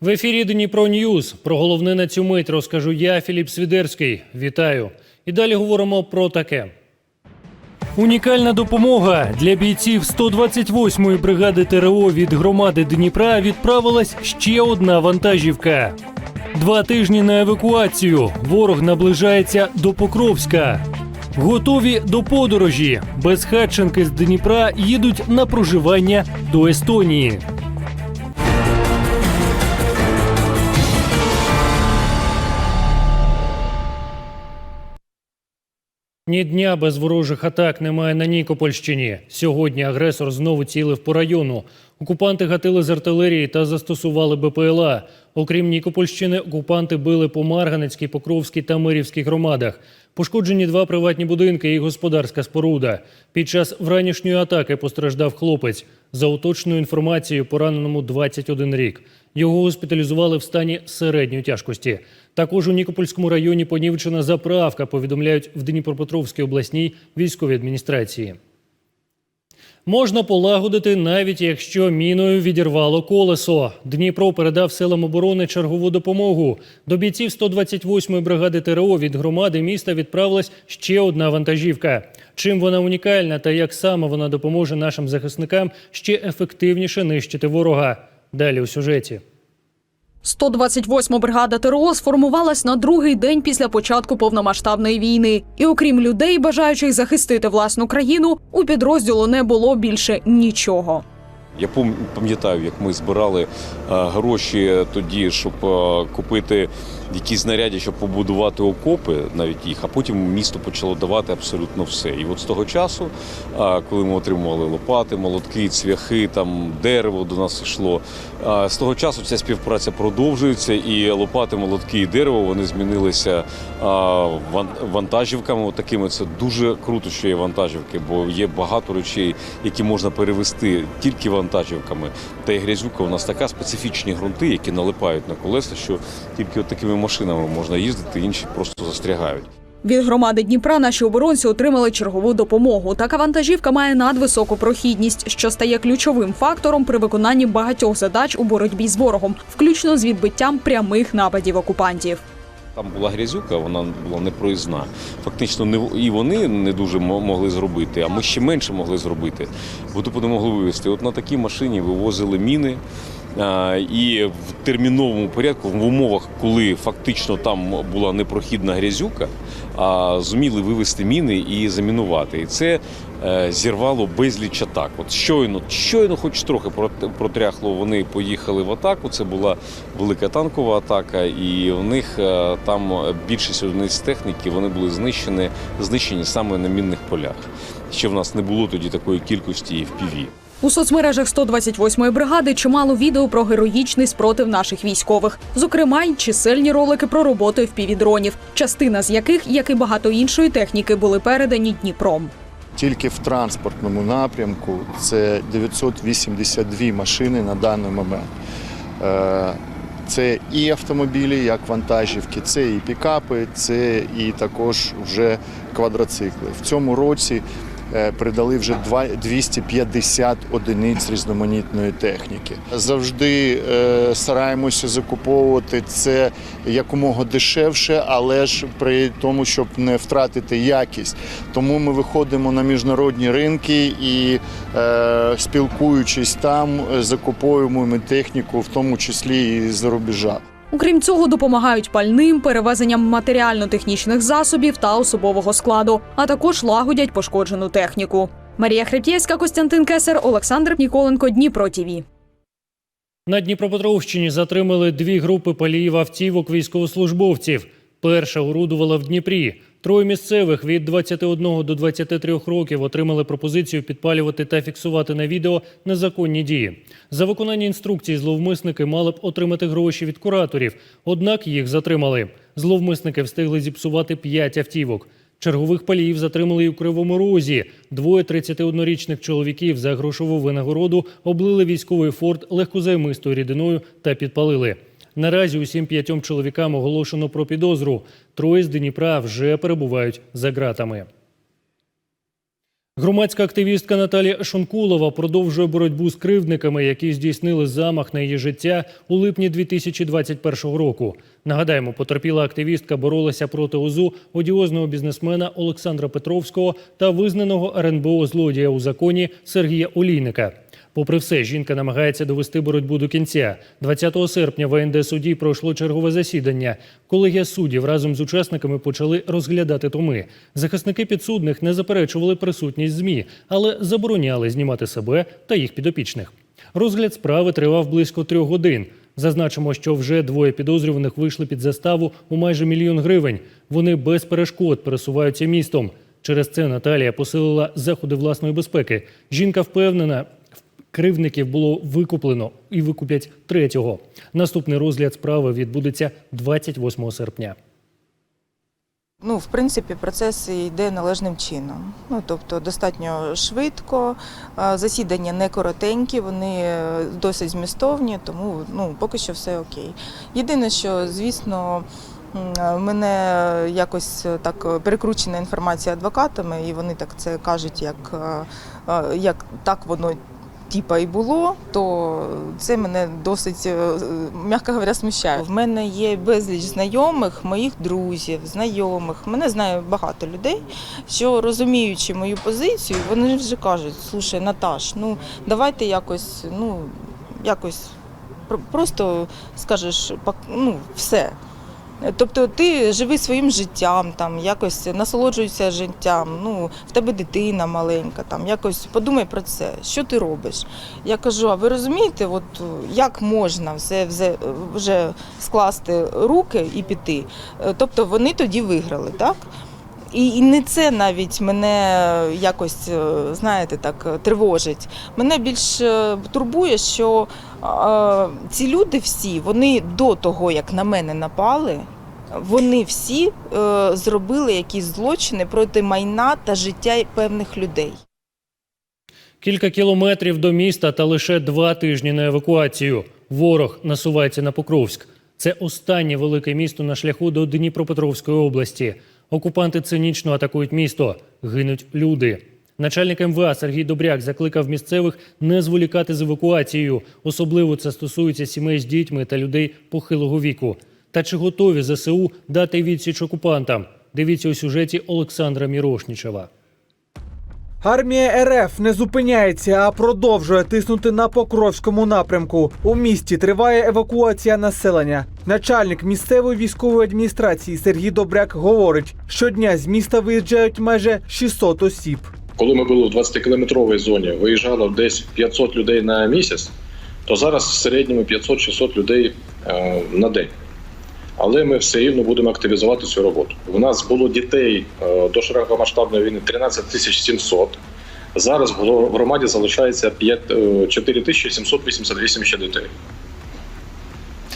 В ефірі Дніпро Ньюз. Про головне на цю мить розкажу я, Філіп Свідерський. Вітаю. І далі говоримо про таке. Унікальна допомога для бійців 128-ї бригади ТРО від громади Дніпра відправилась ще одна вантажівка. Два тижні на евакуацію. Ворог наближається до Покровська. Готові до подорожі. Безхатченки з Дніпра їдуть на проживання до Естонії. Ні дня без ворожих атак немає на Нікопольщині. Сьогодні агресор знову цілив по району. Окупанти гатили з артилерії та застосували БПЛА. Окрім Нікопольщини, окупанти били по Марганецькій, Покровській та Мирівській громадах. Пошкоджені два приватні будинки і господарська споруда. Під час вранішньої атаки постраждав хлопець. За уточною інформацією, пораненому 21 рік. Його госпіталізували в стані середньої тяжкості. Також у Нікопольському районі понівечена заправка, повідомляють в Дніпропетровській обласній військовій адміністрації. Можна полагодити, навіть якщо міною відірвало колесо. Дніпро передав силам оборони чергову допомогу. До бійців 128-ї бригади ТРО від громади міста відправилась ще одна вантажівка. Чим вона унікальна та як саме вона допоможе нашим захисникам ще ефективніше нищити ворога? Далі у сюжеті. 128 бригада ТРО сформувалась на другий день після початку повномасштабної війни. І окрім людей, бажаючих захистити власну країну, у підрозділу не було більше нічого. Я пам- пам'ятаю, як ми збирали е, гроші тоді, щоб е, купити якісь знаряддя, щоб побудувати окопи, навіть їх, а потім місто почало давати абсолютно все. І от з того часу, коли ми отримували лопати, молотки, цвяхи, там дерево до нас йшло. З того часу ця співпраця продовжується, і лопати, молотки і дерево вони змінилися вантажівками. От такими це дуже круто, що є вантажівки, бо є багато речей, які можна перевести тільки вантажівками. Та й грязюка у нас така специфічні ґрунти, які налипають на колеса, що тільки от такими машинами можна їздити, інші просто застрягають. Від громади Дніпра наші оборонці отримали чергову допомогу. Така вантажівка має надвисоку прохідність, що стає ключовим фактором при виконанні багатьох задач у боротьбі з ворогом, включно з відбиттям прямих нападів окупантів. Там була грязюка, вона була непроїзна. Фактично, не і вони не дуже могли зробити, а ми ще менше могли зробити, бо тупо не могли вивезти. От на такій машині вивозили міни. І в терміновому порядку, в умовах, коли фактично там була непрохідна грязюка, зуміли вивезти міни і замінувати. І це е, зірвало безліч атак. От щойно, щойно, хоч трохи протряхло, вони поїхали в атаку. Це була велика танкова атака, і у них е, там більшість одиниць техніки вони були знищені, знищені саме на мінних полях. Ще в нас не було тоді такої кількості в піві. У соцмережах 128-ї бригади чимало відео про героїчний спротив наших військових, зокрема й чисельні ролики про роботу впівдронів, частина з яких, як і багато іншої техніки, були передані Дніпром. Тільки в транспортному напрямку це 982 машини на даний момент. Е, Це і автомобілі, як вантажівки, це і пікапи, це і також вже квадроцикли. В цьому році придали вже два- 250 одиниць різноманітної техніки. Завжди е, стараємося закуповувати це якомога дешевше, але ж при тому, щоб не втратити якість. Тому ми виходимо на міжнародні ринки і е, спілкуючись там, е, закуповуємо ми техніку, в тому числі і з рубежа. Окрім цього, допомагають пальним, перевезенням матеріально-технічних засобів та особового складу, а також лагодять пошкоджену техніку. Марія Хребтєвська, Костянтин Кесер, Олександр Ніколенко, Дніпро ТІВІ. На Дніпропетровщині затримали дві групи паліїв автівок військовослужбовців. Перша орудувала в Дніпрі. Троє місцевих від 21 до 23 років отримали пропозицію підпалювати та фіксувати на відео незаконні дії. За виконання інструкцій зловмисники мали б отримати гроші від кураторів, однак їх затримали. Зловмисники встигли зіпсувати 5 автівок. Чергових паліїв затримали і у Кривому Розі. Двоє 31-річних чоловіків за грошову винагороду облили військовий форт легкозаймистою рідиною та підпалили. Наразі усім п'ятьом чоловікам оголошено про підозру. Троє з Дніпра вже перебувають за ґратами. Громадська активістка Наталія Шонкулова продовжує боротьбу з кривдниками, які здійснили замах на її життя у липні 2021 року. Нагадаємо, потерпіла активістка боролася проти УЗУ одіозного бізнесмена Олександра Петровського та визнаного РНБО злодія у законі Сергія Олійника. Попри все, жінка намагається довести боротьбу до кінця. 20 серпня в АНД суді пройшло чергове засідання. Колегія суддів разом з учасниками почали розглядати томи. Захисники підсудних не заперечували присутність змі, але забороняли знімати себе та їх підопічних. Розгляд справи тривав близько трьох годин. Зазначимо, що вже двоє підозрюваних вийшли під заставу у майже мільйон гривень. Вони без перешкод пересуваються містом. Через це Наталія посилила заходи власної безпеки. Жінка впевнена, кривдників було викуплено і викуплять третього. Наступний розгляд справи відбудеться 28 серпня. Ну, в принципі, процес йде належним чином. Ну, тобто достатньо швидко, засідання не коротенькі, вони е, досить змістовні, тому ну, поки що все окей. Єдине, що, звісно, мене якось так перекручена інформація адвокатами, і вони так це кажуть, як, е, е, як так воно. Типа і було, то це мене досить, е, м'яко говоря, смущає. В мене є безліч знайомих, моїх друзів, знайомих. Мене знає багато людей, що розуміючи мою позицію, вони вже кажуть: слушай, Наташ, ну давайте якось, ну якось просто скажеш, ну все. Тобто ти живи своїм життям, там якось насолоджуйся життям. Ну в тебе дитина маленька, там якось подумай про це, що ти робиш. Я кажу: а ви розумієте, от як можна все, все вже скласти руки і піти? Е, Тобто вони тоді виграли, так? І, і не це навіть мене якось, е, знаєте, так е, тривожить. Мене більш е, турбує, що е, ці люди всі, вони до того, як на мене напали, вони всі е, зробили якісь злочини проти майна та життя певних людей. Кілька кілометрів до міста та лише два тижні на евакуацію. Ворог насувається на Покровськ. Це останнє велике місто на шляху до Дніпропетровської області. Окупанти цинічно атакують місто. Гинуть люди. Начальник МВА Сергій Добряк закликав місцевих не зволікати з евакуацією. Особливо це стосується сімей з дітьми та людей похилого віку. Та чи готові ЗСУ дати відсіч окупантам? Дивіться у сюжеті Олександра Мірошнічева. Армія РФ не зупиняється, а продовжує тиснути на Покровському напрямку. У місті триває евакуація населення. Начальник місцевої військової адміністрації Сергій Добряк говорить, щодня з міста виїжджають майже 600 осіб. Коли ми були в 20-кілометровій зоні, виїжджало десь 500 людей на місяць, то зараз в середньому 500-600 людей е, на день. Але ми все рівно будемо активізувати цю роботу. У нас було дітей е, до широкомасштабної війни 13 тисяч 700. Зараз в громаді залишається 5, е, 4 тисячі 788 ще дітей.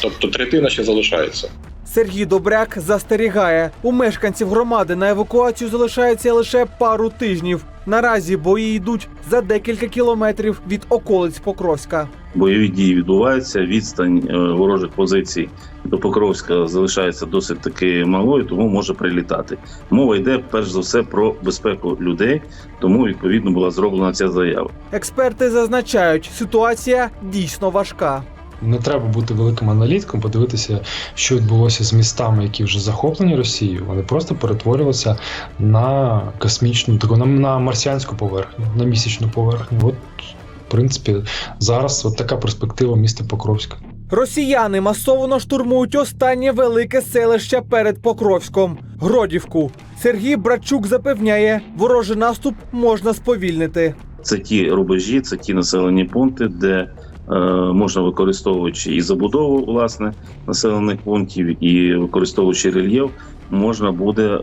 Тобто третина ще залишається. Сергій Добряк застерігає, у мешканців громади на евакуацію залишається лише пару тижнів. Наразі бої йдуть за декілька кілометрів від околиць Покровська. Бойові дії відбуваються. Відстань е, ворожих позицій до Покровська залишається досить таки малою, тому може прилітати. Мова йде перш за все про безпеку людей, тому відповідно була зроблена ця заява. Експерти зазначають, ситуація дійсно важка. Не треба бути великим аналітиком, подивитися, що відбулося з містами, які вже захоплені Росією. Вони просто перетворювалися на космічну, таку на, на марсіанську поверхню, на місячну поверхню. От, принципі, зараз от така перспектива міста Покровська. Росіяни масово штурмують останнє велике селище перед Покровськом Гродівку. Сергій Брачук запевняє, ворожий наступ можна сповільнити. Це ті рубежі, це ті населені пункти, де е, можна використовуючи і забудову власне населених пунктів, і використовуючи рельєф, можна буде е,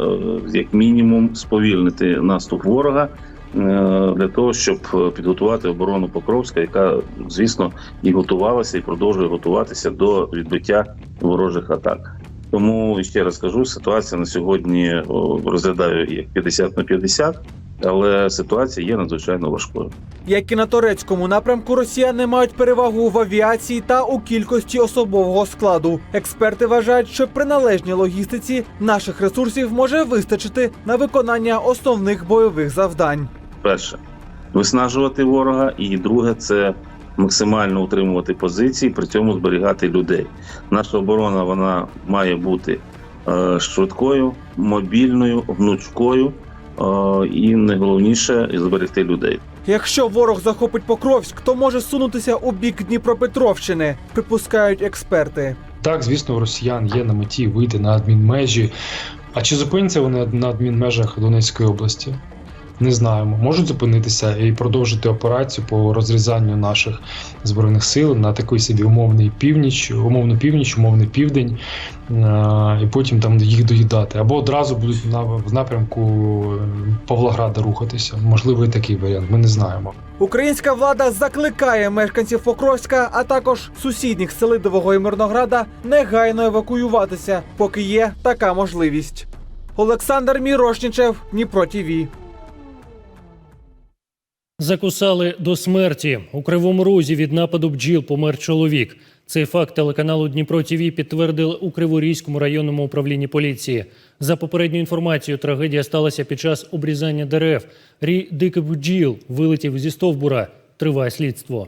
як мінімум сповільнити наступ ворога. Е, Для того щоб е, підготувати оборону Покровська, яка звісно і готувалася, і продовжує готуватися до відбиття ворожих атак. Тому ще раз кажу, ситуація на сьогодні о, розглядаю як 50 на 50, але ситуація є надзвичайно важкою. Як і на турецькому напрямку, росіяни мають перевагу в авіації та у кількості особового складу. Експерти вважають, що при належній логістиці наших ресурсів може вистачити на виконання основних бойових завдань. Перше виснажувати ворога, і друге це максимально утримувати позиції, при цьому зберігати людей. Наша оборона вона має бути е, швидкою, мобільною, гнучкою е, і найголовніше зберегти людей. Якщо ворог захопить Покровськ, то може сунутися у бік Дніпропетровщини, припускають експерти. Так, звісно, у росіян є на меті вийти на адмінмежі. А чи зупиняться вони на адмінмежах Донецької області? Не знаємо. Можуть зупинитися і продовжити операцію по розрізанню наших збройних сил на такий собі умовний північ, умовну північ, умовний південь, е, і потім там їх доїдати. Або одразу будуть на в напрямку е, Павлограда рухатися. Можливо, і такий варіант. Ми не знаємо. Українська влада закликає мешканців Покровська, а також сусідніх Селидового і Мирнограда негайно евакуюватися, поки є така можливість. Олександр Мірошнічев, Дніпро ТІВІ. Закусали до смерті. У Кривому Розі від нападу бджіл помер чоловік. Цей факт телеканалу Дніпро ТІВІ підтвердили у Криворізькому районному управлінні поліції. За попередньою інформацією, трагедія сталася під час обрізання дерев. Рій диких бджіл вилетів зі стовбура. Триває слідство.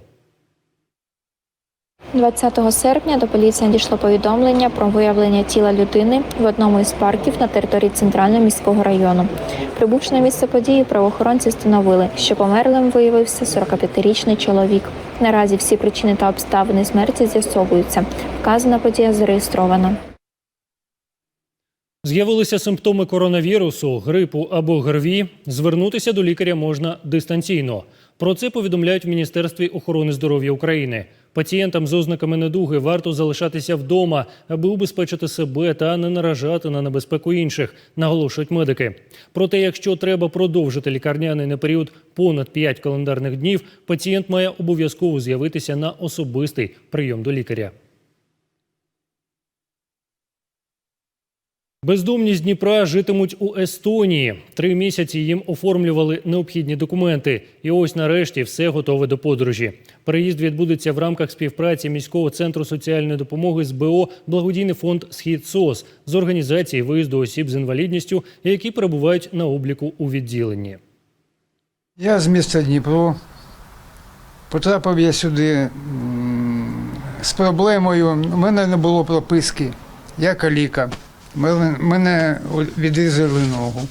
20 серпня до поліції надійшло повідомлення про виявлення тіла людини в одному із парків на території центрального міського району. Прибувши на місце події, правоохоронці встановили, що померлим виявився 45-річний чоловік. Наразі всі причини та обставини смерті з'ясовуються. Вказана подія зареєстрована. З'явилися симптоми коронавірусу, грипу або ГРВІ. Звернутися до лікаря можна дистанційно. Про це повідомляють в Міністерстві охорони здоров'я України. Пацієнтам з ознаками недуги варто залишатися вдома, аби убезпечити себе та не наражати на небезпеку інших, наголошують медики. Проте, якщо треба продовжити лікарняний на період понад 5 календарних днів, пацієнт має обов'язково з'явитися на особистий прийом до лікаря. Бездомні з Дніпра житимуть у Естонії. Три місяці їм оформлювали необхідні документи. І ось нарешті все готове до подорожі. Переїзд відбудеться в рамках співпраці міського центру соціальної допомоги з БО Благодійний фонд Схід СОС з організації виїзду осіб з інвалідністю, які перебувають на обліку у відділенні. Я з міста Дніпро. Потрапив я сюди з проблемою. У мене не було прописки. Я каліка. Мене, відрізали ногу.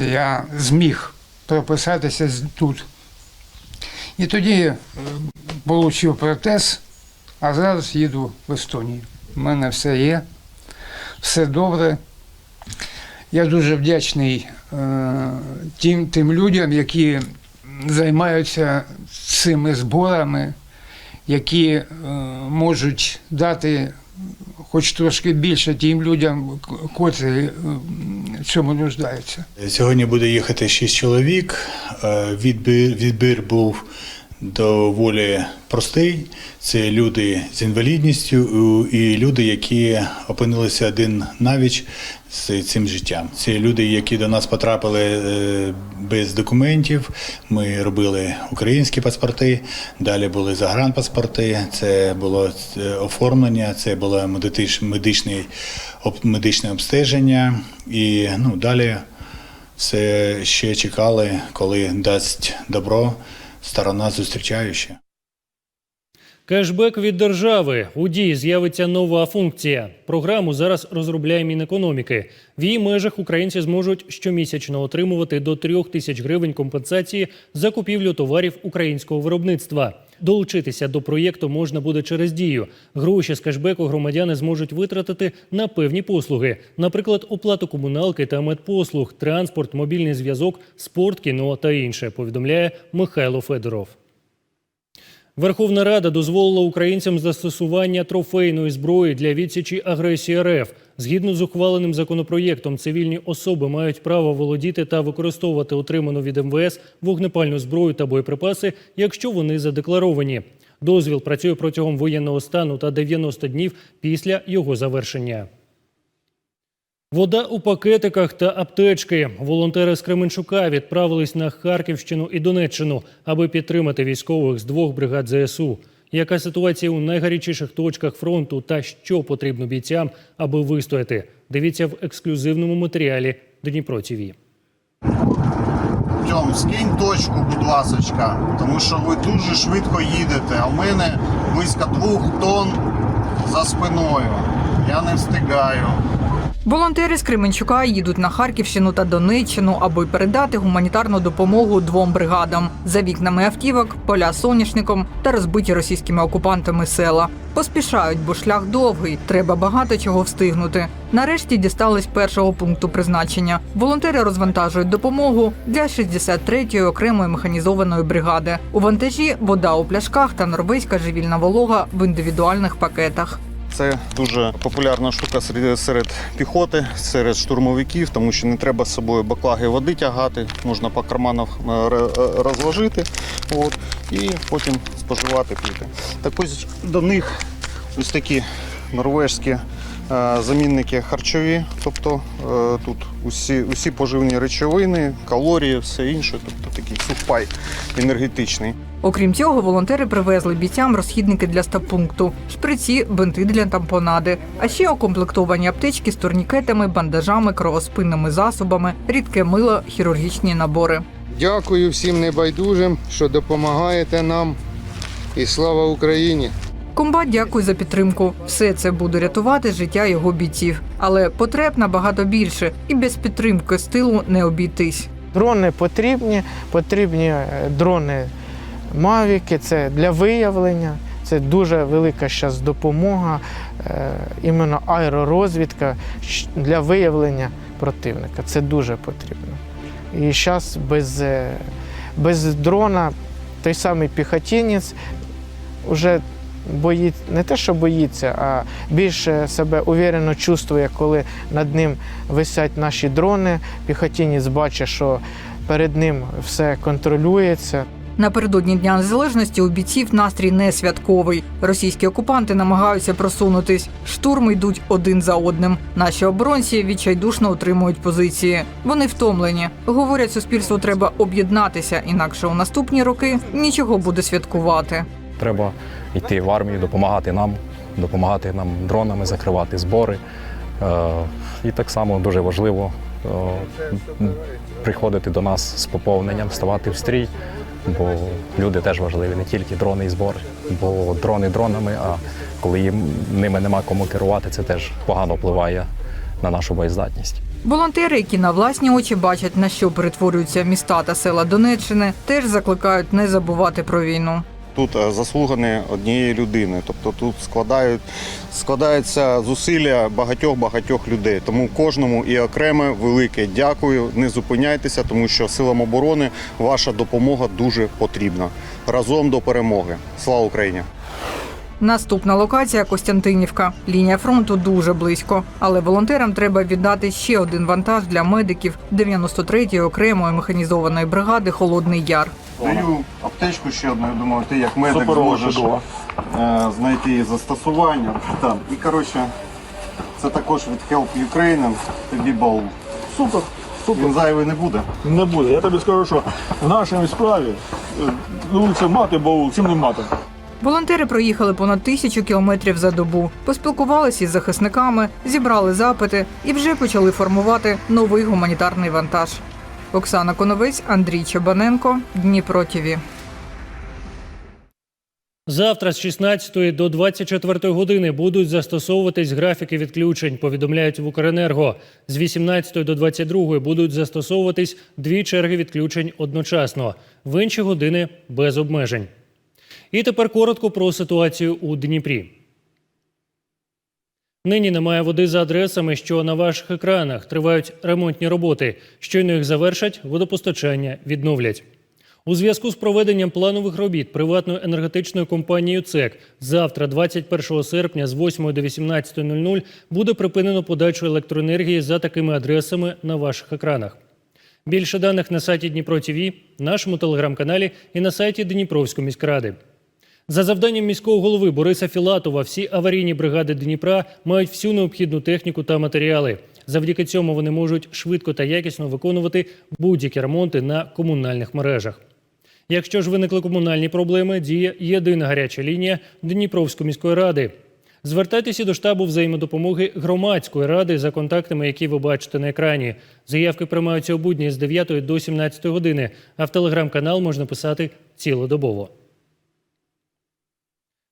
Я зміг прописатися тут. І тоді отримав протез, а зараз їду в Естонію. У мене все є, все добре. Я дуже вдячний е, тим, тим людям, які займаються цими зборами, які е, можуть дати хоч трошки більше тим людям, котрі е, цьому нуждаються. Сьогодні буде їхати шість чоловік. Е, Відбір, відбір був доволі простий. Це люди з інвалідністю і люди, які опинилися один навіч з цим життям. Це люди, які до нас потрапили е, без документів. Ми робили українські паспорти, далі були загранпаспорти. Це було е, оформлення, це було медичний, медичне обстеження і ну, далі все ще чекали, коли дасть добро сторона зустрічаюча. Кешбек від держави. У дії з'явиться нова функція. Програму зараз розробляє Мінекономіки. В її межах українці зможуть щомісячно отримувати до трьох тисяч гривень компенсації за купівлю товарів українського виробництва. Долучитися до проєкту можна буде через дію. Гроші з кешбеку громадяни зможуть витратити на певні послуги, наприклад, оплату комуналки та медпослуг, транспорт, мобільний зв'язок, спорт, кіно та інше. Повідомляє Михайло Федоров. Верховна Рада дозволила українцям застосування трофейної зброї для відсічі агресії РФ. Згідно з ухваленим законопроєктом, цивільні особи мають право володіти та використовувати отриману від МВС вогнепальну зброю та боєприпаси, якщо вони задекларовані. Дозвіл працює протягом воєнного стану та 90 днів після його завершення. Вода у пакетиках та аптечки. Волонтери з Кременчука відправились на Харківщину і Донеччину, аби підтримати військових з двох бригад ЗСУ. Яка ситуація у найгарячіших точках фронту та що потрібно бійцям, аби вистояти? Дивіться в ексклюзивному матеріалі Дніпро ТІВІ. Артем, скинь точку, будь ласочка, тому що ви дуже швидко їдете, а в мене близько двох тонн за спиною. Я не встигаю. Волонтери з Кременчука їдуть на Харківщину та Донеччину, аби передати гуманітарну допомогу двом бригадам за вікнами автівок, поля соняшником та розбиті російськими окупантами села. Поспішають, бо шлях довгий. Треба багато чого встигнути. Нарешті дістались першого пункту призначення. Волонтери розвантажують допомогу для 63-ї окремої механізованої бригади. У вантажі вода у пляшках та норвезька живільна волога в індивідуальних пакетах. Це дуже популярна штука серед, піхоти, серед штурмовиків, тому що не треба з собою баклаги води тягати, можна по карманах е, е, розложити от, і потім споживати піти. ось до них ось такі норвежські замінники харчові, тобто е, тут усі, усі поживні речовини, калорії, все інше, тобто такий сухпай енергетичний. Окрім цього, волонтери привезли бійцям розхідники для стабпункту, шприці, бинти для тампонади, а ще укомплектовані аптечки з турнікетами, бандажами, кровоспинними засобами, рідке мило, хірургічні набори. Дякую всім небайдужим, що допомагаєте нам. І слава Україні! Комбат дякує за підтримку. Все це буде рятувати життя його бійців. Але потреб набагато більше, і без підтримки з тилу не обійтись. Дрони потрібні, потрібні е, дрони Мавіки, це для виявлення, це дуже велика зараз допомога, е, іменно аеророзвідка для виявлення противника. Це дуже потрібно. І зараз без, е, без дрона той самий піхотінець вже боїться, не те, що боїться, а більше себе уверено чувствує, коли над ним висять наші дрони. Піхотінець бачить, що перед ним все контролюється. Напередодні Дня Незалежності у бійців настрій не святковий. Російські окупанти намагаються просунутись. Штурми йдуть один за одним. Наші оборонці відчайдушно утримують позиції. Вони втомлені. Говорять, суспільству треба об'єднатися, інакше у наступні роки нічого буде святкувати. Треба йти в армію, допомагати нам, допомагати нам дронами, закривати збори. Е, І так само дуже важливо е, приходити до нас з поповненням, ставати в стрій, бо люди теж важливі, не тільки дрони і збори, бо дрони дронами, а коли їм ними нема кому керувати, це теж погано впливає на нашу боєздатність. Волонтери, які на власні очі бачать, на що перетворюються міста та села Донеччини, теж закликають не забувати про війну. Тут е, заслуга однієї людини. Тобто тут складають, складаються зусилля багатьох-багатьох людей. Тому кожному і окреме велике дякую. Не зупиняйтеся, тому що силам оборони ваша допомога дуже потрібна. Разом до перемоги. Слава Україні! Наступна локація Костянтинівка. Лінія фронту дуже близько, але волонтерам треба віддати ще один вантаж для медиків 93-ї окремої механізованої бригади Холодний Яр. Даю аптечку ще одну, я думаю, ти як медик зможеш е, знайти її застосування. Там. І коротше, це також від Help Ukraine, тобі баул. Супер, супер. Він зайвий не буде. Не буде. Я тобі скажу, що в нашій справі е, ну, мати баул, чим не мати. Волонтери проїхали понад тисячу кілометрів за добу, поспілкувалися із захисниками, зібрали запити і вже почали формувати новий гуманітарний вантаж. Оксана Коновець, Андрій Чабаненко, Дніпро ТІВІ. Завтра з 16 до 24 години будуть застосовуватись графіки відключень, повідомляють в Укренерго. З 18 до 22 будуть застосовуватись дві черги відключень одночасно, в інші години без обмежень. І тепер коротко про ситуацію у Дніпрі. Нині немає води за адресами, що на ваших екранах тривають ремонтні роботи. Щойно їх завершать, водопостачання відновлять. У зв'язку з проведенням планових робіт приватною енергетичною компанією ЦЕК завтра, 21 серпня, з 8 до 18.00 буде припинено подачу електроенергії за такими адресами на ваших екранах. Більше даних на сайті Дніпро ТВ, нашому телеграм-каналі і на сайті Дніпровської міськради. За завданням міського голови Бориса Філатова, всі аварійні бригади Дніпра мають всю необхідну техніку та матеріали. Завдяки цьому вони можуть швидко та якісно виконувати будь-які ремонти на комунальних мережах. Якщо ж виникли комунальні проблеми, діє єдина гаряча лінія Дніпровської міської ради. Звертайтеся до штабу взаємодопомоги громадської ради за контактами, які ви бачите на екрані. Заявки приймаються у будні з 9 до 17 години, а в телеграм-канал можна писати цілодобово.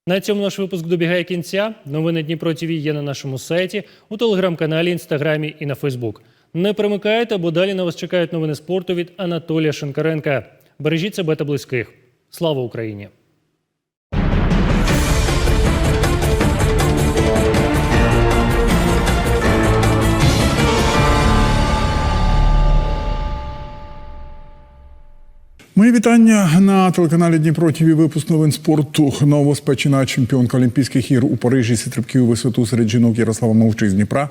На цьому наш випуск добігає кінця. Новини Дніпро ТВ є на нашому сайті, у телеграм-каналі, інстаграмі і на Фейсбук. Не примикайте, бо далі на вас чекають новини спорту від Анатолія Шинкаренка. Бережіть себе та близьких. Слава Україні! Мої вітання на телеканалі Дніпро ТВ випуск новин спорту. Новоспечена чемпіонка Олімпійських ігор у Парижі у висоту серед жінок Ярослава Мовчик з Дніпра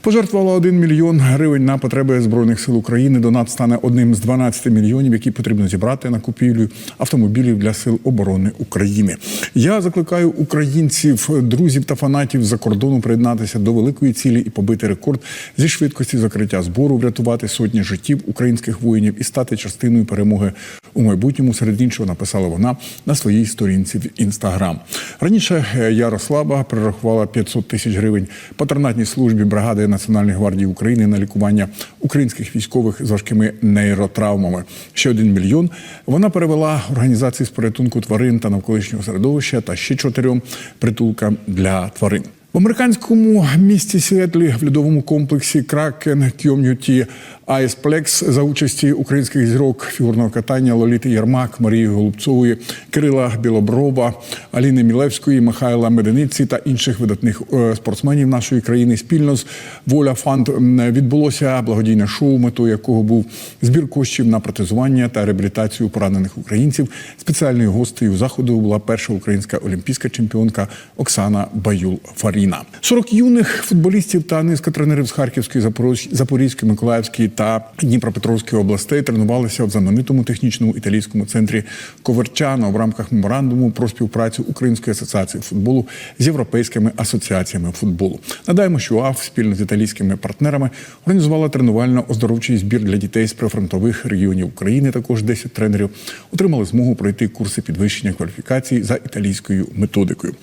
пожертвувала 1 мільйон гривень на потреби збройних сил України. Донат стане одним з 12 мільйонів, які потрібно зібрати на купівлю автомобілів для сил оборони України. Я закликаю українців, друзів та фанатів за кордону приєднатися до великої цілі і побити рекорд зі швидкості закриття збору, врятувати сотні життів українських воїнів і стати частиною перемоги у майбутньому. Серед іншого написала вона на своїй сторінці в інстаграм. Раніше е, Ярослава перерахувала 500 тисяч гривень патронатній службі бригади Національної гвардії України на лікування українських військових з важкими нейротравмами. Ще один мільйон вона перевела організації з порятунку тварин та навколишнього середовища та ще чотирьом притулкам для тварин. В американському місті Сіетлі в льодовому комплексі Кракен Кьом'юті Айсплекс за участі українських зірок фігурного катання Лоліти Єрмак, Марії Голубцової, Кирила Білоброва, Аліни Мілевської, Михайла Медениці та інших видатних е, спортсменів нашої країни спільно з Воля Фанд відбулося благодійне шоу, метою якого був збір коштів на протезування та реабілітацію поранених українців. Спеціальною гостею заходу була перша українська олімпійська чемпіонка Оксана Баюл Фаріна. 40 юних футболістів та низка тренерів з Харківської, Запорізької, Миколаївської та Дніпропетровської областей тренувалися в знаменитому технічному італійському центрі Коверчано в рамках меморандуму про співпрацю Української асоціації футболу з європейськими асоціаціями футболу. Надаємо, що УАФ спільно з італійськими партнерами організувала тренувально-оздоровчий збір для дітей з прифронтових регіонів України. Також 10 тренерів отримали змогу пройти курси підвищення кваліфікації за італійською методикою.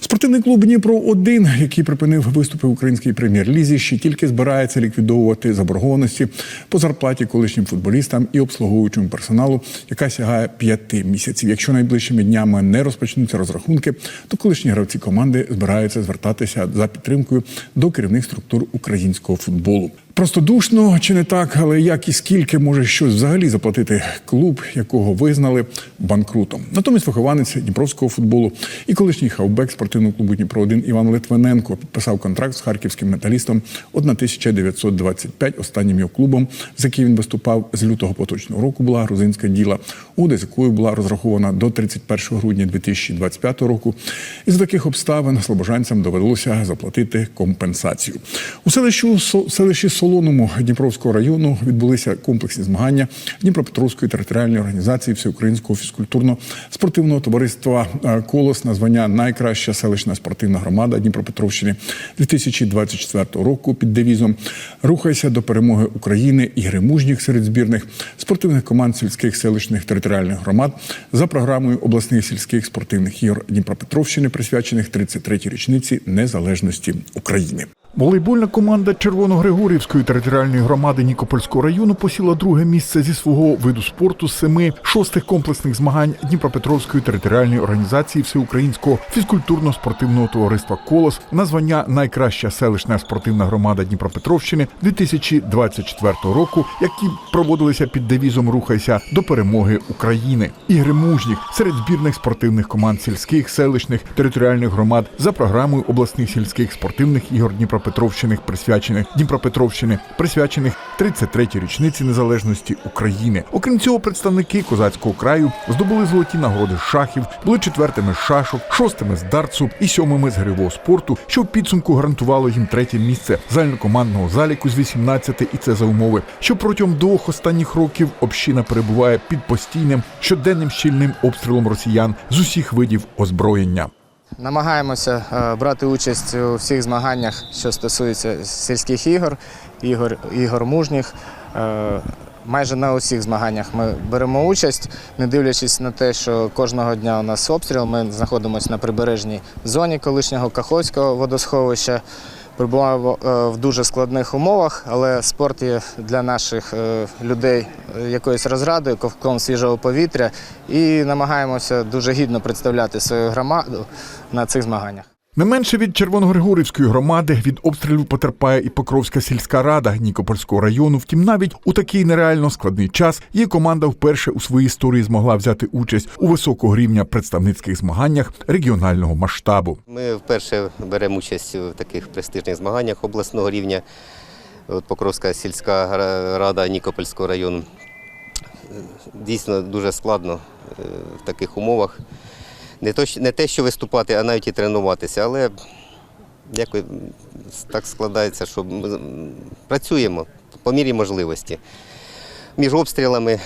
Спортивний клуб Дніпро 1 який припинив виступи в українській прем'єр-лізі, ще тільки збирається ліквідовувати заборгованості по зарплаті колишнім футболістам і обслуговуючому персоналу, яка сягає п'яти місяців. Якщо найближчими днями не розпочнуться розрахунки, то колишні гравці команди збираються звертатися за підтримкою до керівних структур українського футболу. Простодушно чи не так, але як і скільки може щось взагалі заплатити клуб, якого визнали банкрутом. Натомість вихованець Дніпровського футболу і колишній хавбек спортивного клубу Дніпро 1 Іван Литвиненко підписав контракт з харківським металістом 1925. Останнім його клубом, з яким він виступав з лютого поточного року, була грузинська діла, угода з якою була розрахована до 31 грудня 2025 року. Із таких обставин слобожанцям довелося заплатити компенсацію. У селищу селищі Солоному Дніпровського району відбулися комплексні змагання Дніпропетровської територіальної організації Всеукраїнського фізкультурно-спортивного товариства е, Колос на звання Найкраща селищна спортивна громада Дніпропетровщини 2024 року під девізом Рухайся до перемоги України ігри мужніх серед збірних спортивних команд сільських селищних територіальних громад за програмою обласних сільських спортивних ігор Дніпропетровщини, присвячених 33-й річниці незалежності України. Волейбольна команда Червоногригорівської територіальної громади Нікопольського району посіла друге місце зі свого виду спорту з семи шостих комплексних змагань Дніпропетровської територіальної організації Всеукраїнського фізкультурно-спортивного товариства Колос на звання Найкраща селищна спортивна громада Дніпропетровщини 2024 року, які проводилися під девізом Рухайся до перемоги України. Ігри мужніх серед збірних спортивних команд сільських, селищних територіальних громад за програмою обласних сільських спортивних ігор Дніпропетровщини, присвячених Дніпропетровщини, присвячених 33-й річниці незалежності України. Окрім цього, представники козацького краю здобули золоті нагороди шахів, були четвертими з шашок, шостими з дартсу і сьомими з гривого спорту, що в підсумку гарантувало їм третє місце загальнокомандного заліку з 18, і це за умови, що протягом двох останніх років община перебуває під постійним щоденним щільним обстрілом росіян з усіх видів озброєння. Намагаємося е, брати участь у всіх змаганнях, що стосуються сільських ігор, ігор, ігор мужніх. Е, майже на усіх змаганнях ми беремо участь, не дивлячись на те, що кожного дня у нас обстріл. Ми знаходимося на прибережній зоні колишнього Каховського водосховища. Перебуваємо е, в дуже складних умовах, але спорт є для наших е, людей е, якоюсь розрадою, ковком свіжого повітря і намагаємося дуже гідно представляти свою громаду на цих змаганнях. Не менше від Червоногригорівської громади від обстрілів потерпає і Покровська сільська рада Нікопольського району. Втім, навіть у такий нереально складний час її команда вперше у своїй історії змогла взяти участь у високого рівня представницьких змаганнях регіонального масштабу. Ми вперше беремо участь в таких престижних змаганнях обласного рівня. От Покровська сільська рада Нікопольського району. Дійсно дуже складно е, в таких умовах. Не, то, не те, що виступати, а навіть і тренуватися. Але якось так складається, що ми працюємо по мірі можливості. Між обстрілами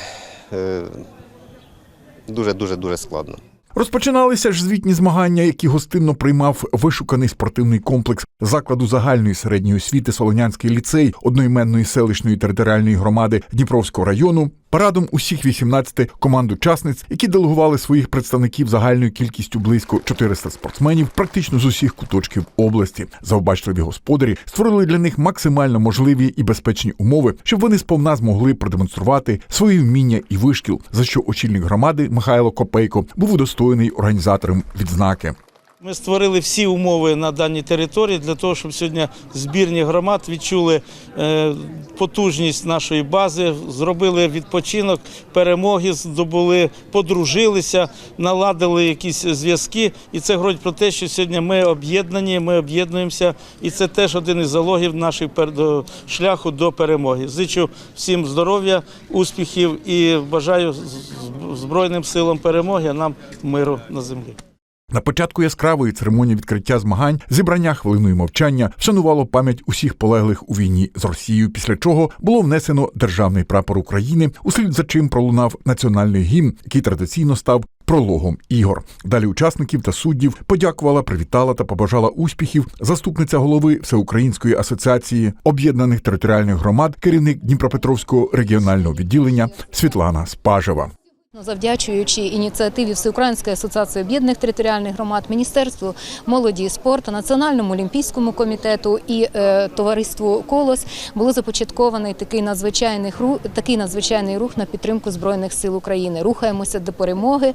дуже-дуже дуже складно. Розпочиналися ж звітні змагання, які гостинно приймав вишуканий спортивний комплекс закладу загальної середньої освіти Солонянський ліцей одноіменної селищної територіальної громади Дніпровського району. Парадом усіх 18 команд учасниць, які делегували своїх представників загальною кількістю близько 400 спортсменів, практично з усіх куточків області. Завбачливі господарі створили для них максимально можливі і безпечні умови, щоб вони сповна змогли продемонструвати свої вміння і вишкіл, за що очільник громади Михайло Копейко був удостоєний організатором відзнаки. Ми створили всі умови на даній території для того, щоб сьогодні збірні громад відчули е, потужність нашої бази, зробили відпочинок, перемоги здобули, подружилися, наладили якісь зв'язки. І це говорить про те, що сьогодні ми об'єднані, ми об'єднуємося, і це теж один із залогів нашого шляху до перемоги. Зичу всім здоров'я, успіхів і бажаю Збройним силам перемоги, а нам миру на землі. На початку яскравої церемонії відкриття змагань зібрання хвилиною мовчання вшанувало пам'ять усіх полеглих у війні з Росією, після чого було внесено державний прапор України, услід за чим пролунав національний гімн, який традиційно став прологом ігор. Далі учасників та суддів подякувала, привітала та побажала успіхів заступниця голови Всеукраїнської асоціації об'єднаних територіальних громад, керівник Дніпропетровського регіонального відділення Світлана Спажева. Завдячуючи ініціативі Всеукраїнської асоціації об'єднаних територіальних громад, Міністерству молоді і спорту, Національному олімпійському комітету і е, товариству Колос було започаткований такий надзвичайний рух, такий надзвичайний рух на підтримку збройних сил України. Рухаємося до перемоги.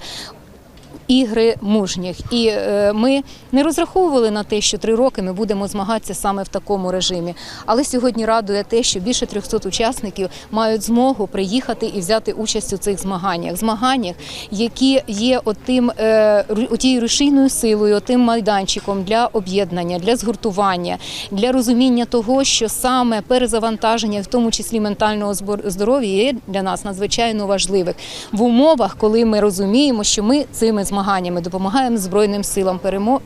Ігри мужніх, і е, ми не розраховували на те, що три роки ми будемо змагатися саме в такому режимі. Але сьогодні радує те, що більше 300 учасників мають змогу приїхати і взяти участь у цих змаганнях. Змаганнях, які є отим, е, ру- тією рушійною силою, тим майданчиком для об'єднання, для згуртування, для розуміння того, що саме перезавантаження, в тому числі ментального здоров'я, є для нас надзвичайно важливих в умовах, коли ми розуміємо, що ми цими змаганнями допомагаємо збройним силам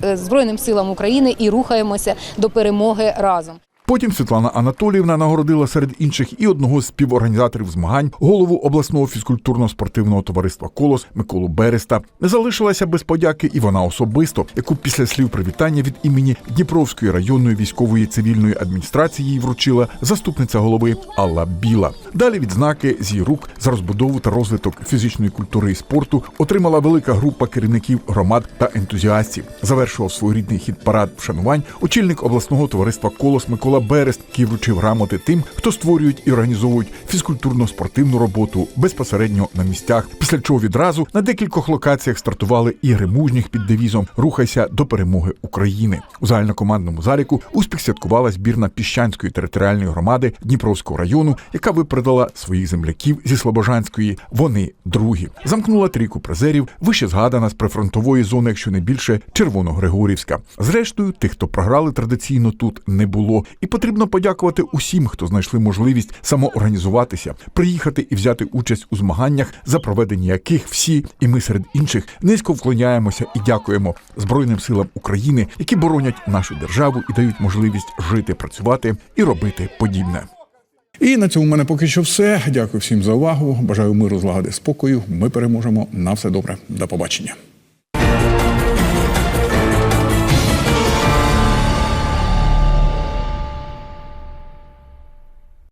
е, збройним силам України і рухаємося до перемоги разом. Потім Світлана Анатоліївна нагородила серед інших і одного з співорганізаторів змагань, голову обласного фізкультурно-спортивного товариства Колос Миколу Береста. Не залишилася без подяки і вона особисто, яку після слів привітання від імені Дніпровської районної військової цивільної адміністрації вручила заступниця голови Алла Біла. Далі відзнаки з її рук за розбудову та розвиток фізичної культури і спорту отримала велика група керівників громад та ентузіастів. Завершував своєрідний хід парад вшанувань очільник обласного товариства Колос Микола Берест, який вручив грамоти тим, хто створюють і організовують фізкультурно-спортивну роботу безпосередньо на місцях. Після чого відразу на декількох локаціях стартували ігри мужніх під девізом Рухайся до перемоги України. У загальнокомандному заліку успіх святкувала збірна Піщанської територіальної громади Дніпровського району, яка випередила своїх земляків зі Слобожанської. Вони другі. Замкнула трійку призерів, вище згадана з прифронтової зони, якщо не більше Червоногригорівська. Зрештою, тих, хто програли традиційно тут, не було. І потрібно подякувати усім, хто знайшли можливість самоорганізуватися, приїхати і взяти участь у змаганнях, за проведення яких всі, і ми серед інших, низько вклоняємося і дякуємо Збройним силам України, які боронять нашу державу і дають можливість жити, працювати і робити подібне. І на цьому в мене поки що все. Дякую всім за увагу. Бажаю миру, злагоди, спокою. Ми переможемо. На все добре. До побачення.